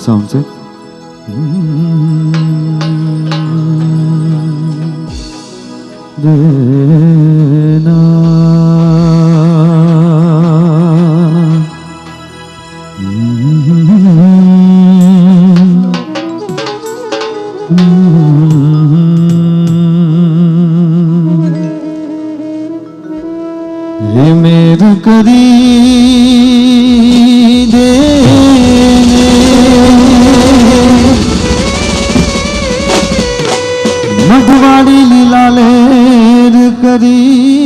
sounds it. Mm -hmm. મધવાડી લીલા લેર કરી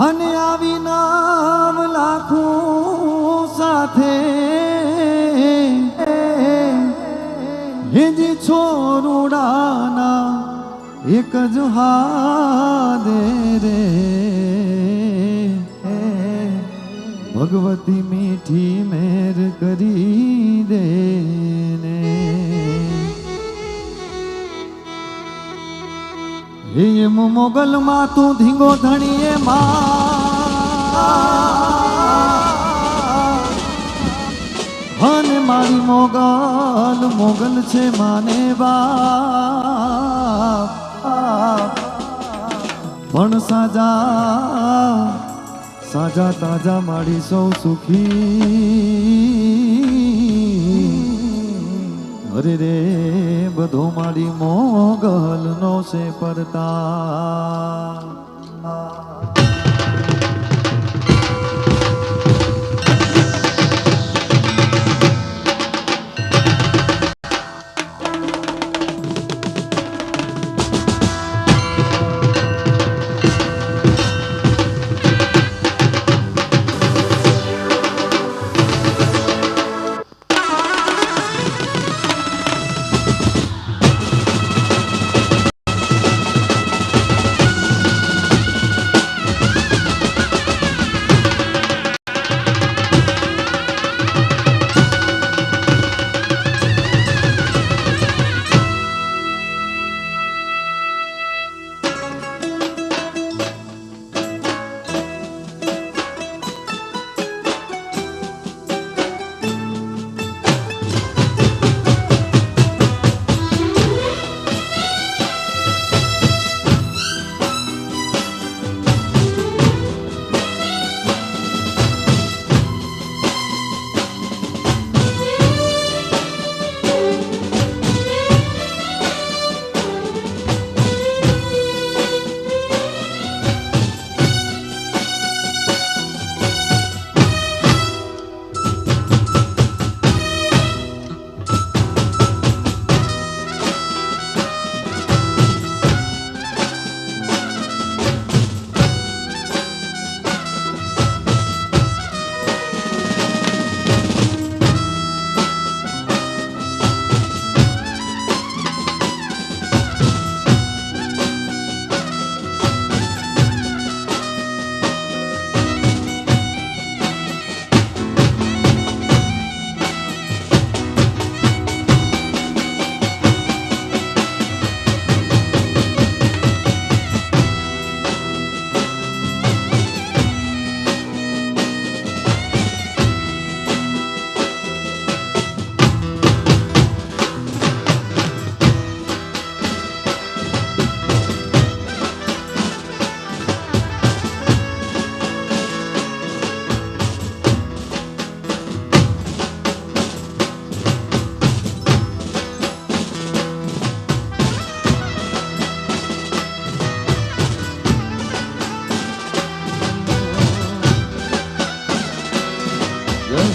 અને આવી નામ લાખો સાથે. હિંજી છોરુડાના એક જ હાદે રે. ભગવતી મીઠી મેર કરી દે એમ મોગલમાં તું ધીંગો ધણીએ અને મારી મોગલ મોગલ છે માને બા પણ સાજા સાજા તાજા મારી સૌ સુખી. અરે રે બધો મારી મોગલ નો છે પરતા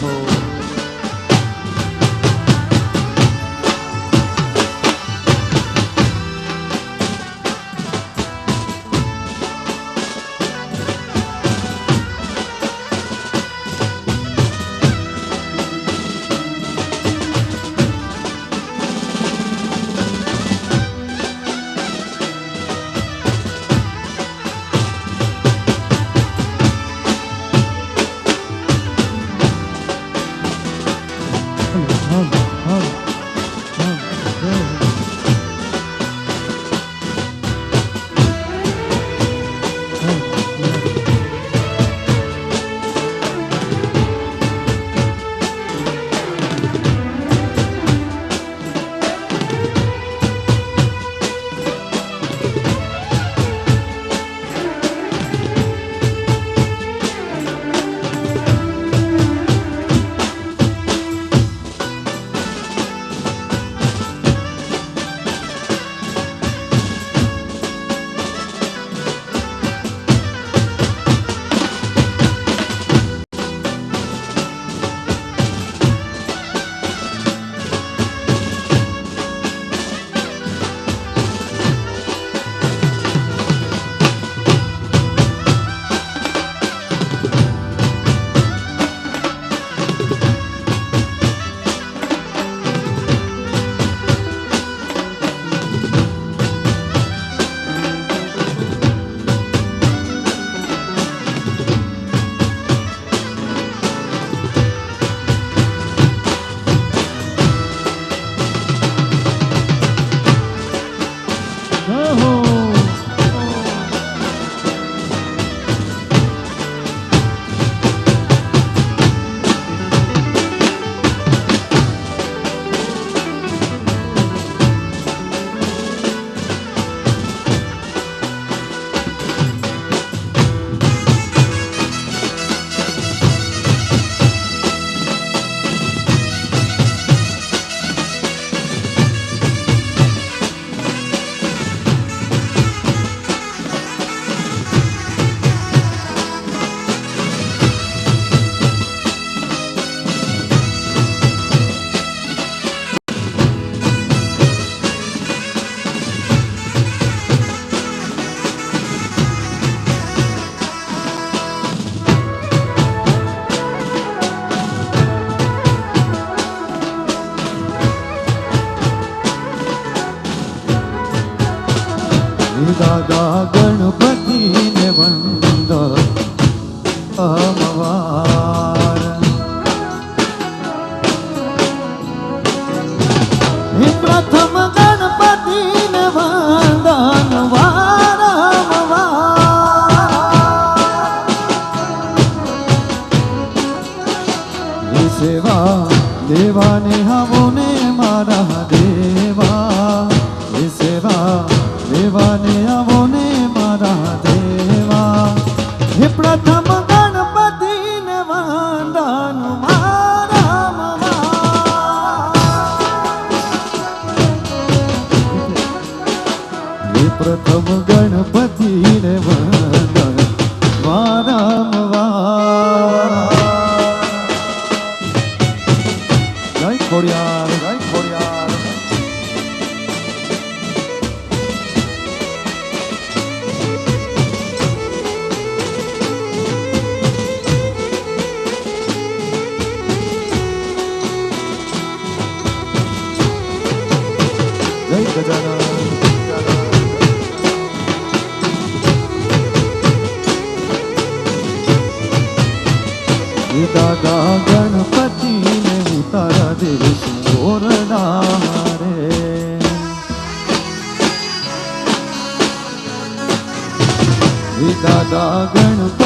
people. દાદા ગણપતિને વંદ પ્રથમ ગણપતિને વંદન. વારંવાર એ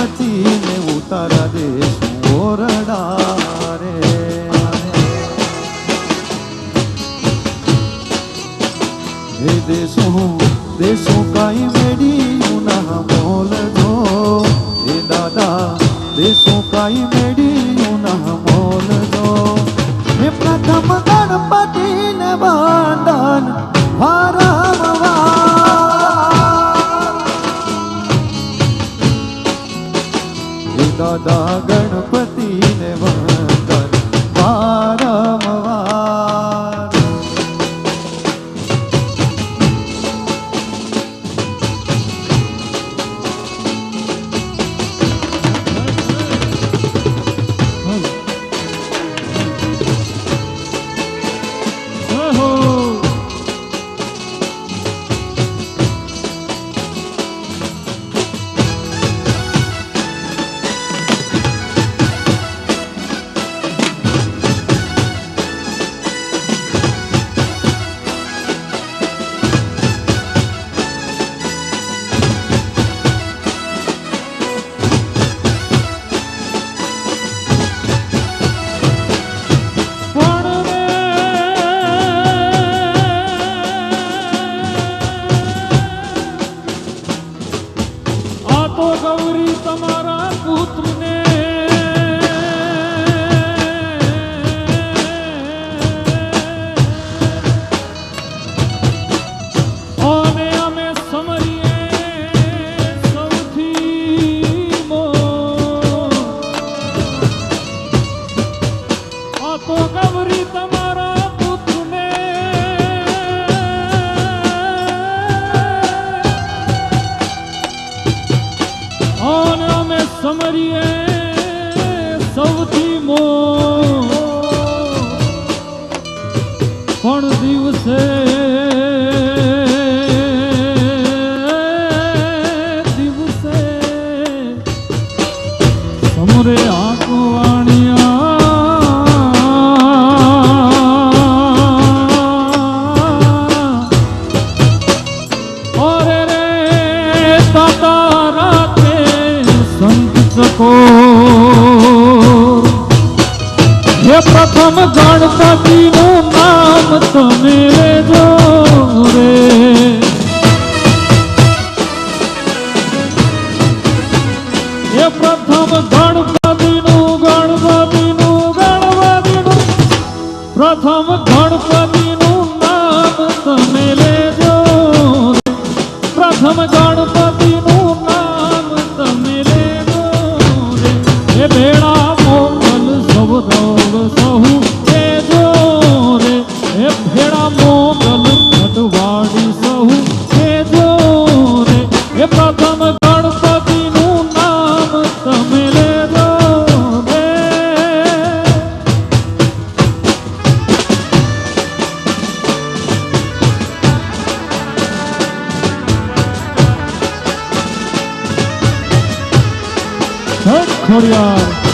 હે પ્રથમ ગણપતિનું Koryar.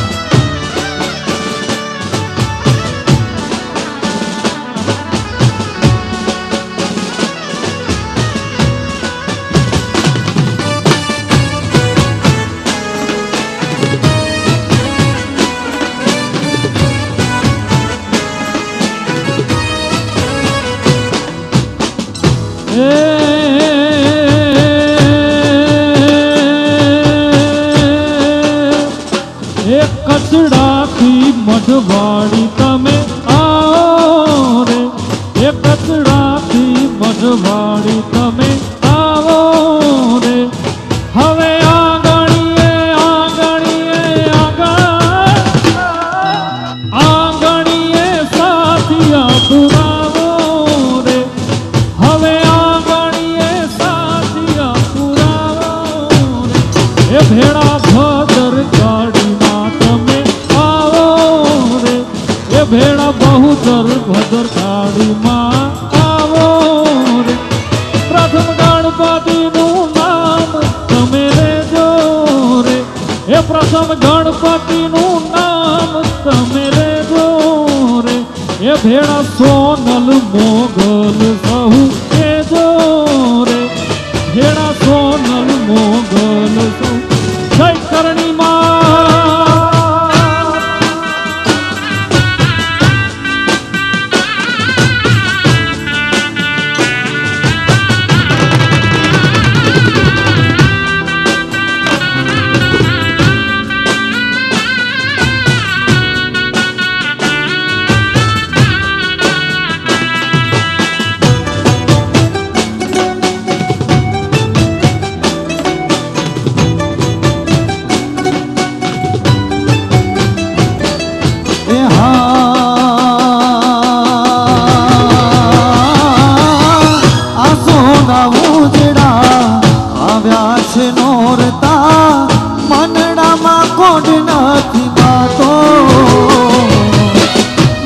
મોંઘા ઉજડા આવ્યા છે નોરતા મનડામાં કોડ નથી માતો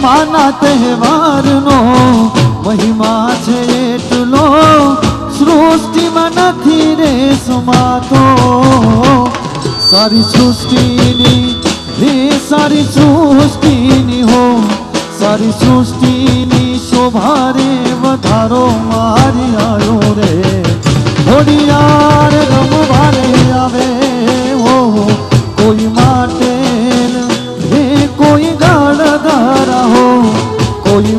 માના તહેવારનો મહિમા છે એટલો, સૃષ્ટિમાં નથી રે સમાતો. સારી સૃષ્ટિની હે સારી સૃષ્ટિની હો, સારી સૃષ્ટિની શોભા રે વધારો મા યાર રમવાને આવે હો કોઈ માટે કોઈ ગાળ ધારા હો કોઈ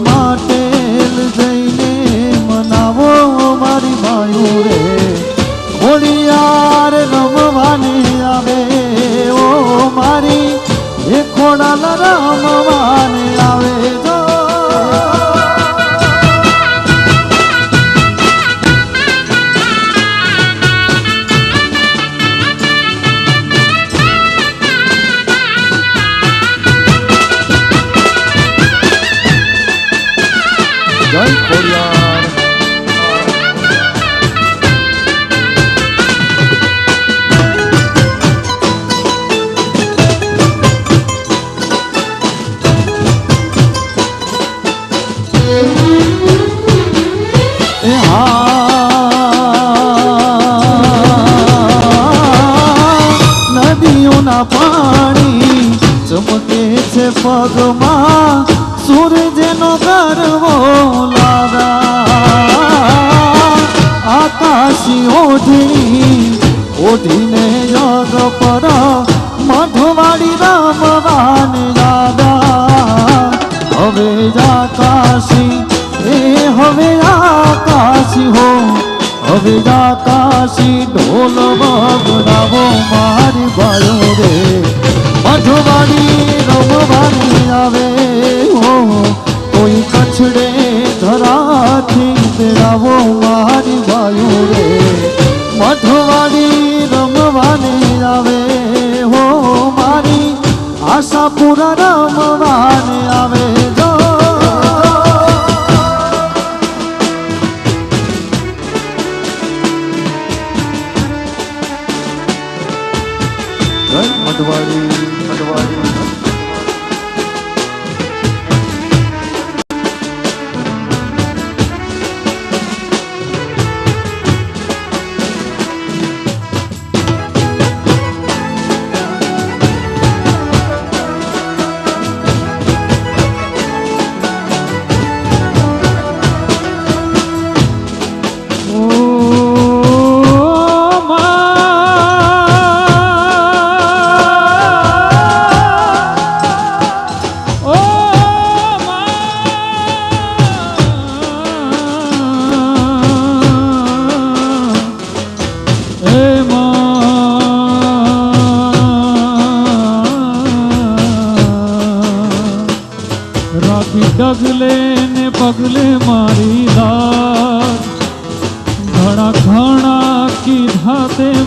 जाता सी ढोल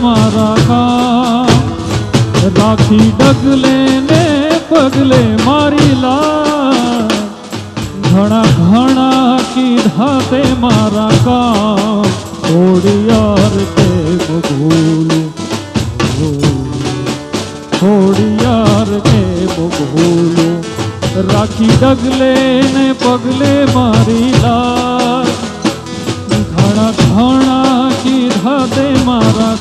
મારા કા રાખી ડગલે ને પગલે મારી લા ઘણા ઘણા કીધા તે મારા કામ થોડિયાર તે ભૂલું થોડિયાર કે ભૂલું રાખી ડગલે ને પગલે મારી લા ઘણા ઘણા કીધા તે મારા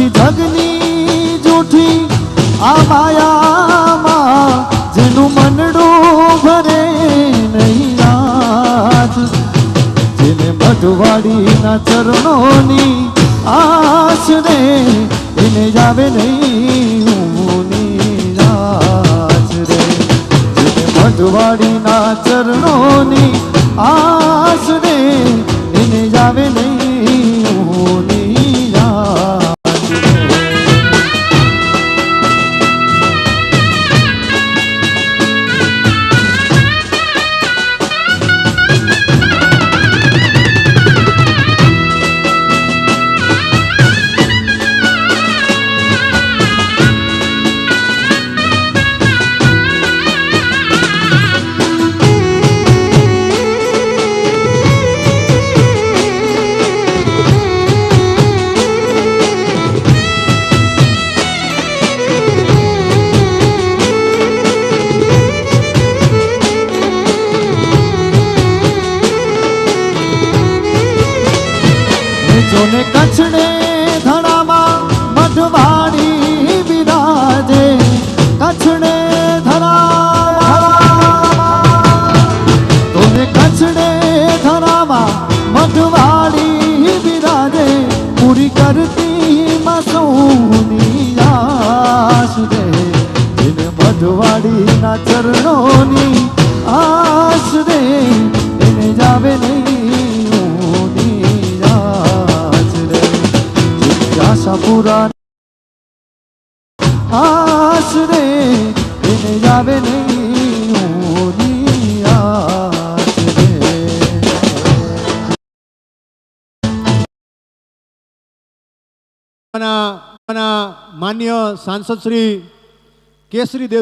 પછી જગની જૂઠી આ માયામાં જેનું મનડું ભરે નહીં જેને મઢવાડીના ચરણોની આશ રે એને જાવે નહીં ઊની રે. જેને મઢવાડીના ચરણોની આશ સાંસદ શ્રી કેસરી દેવ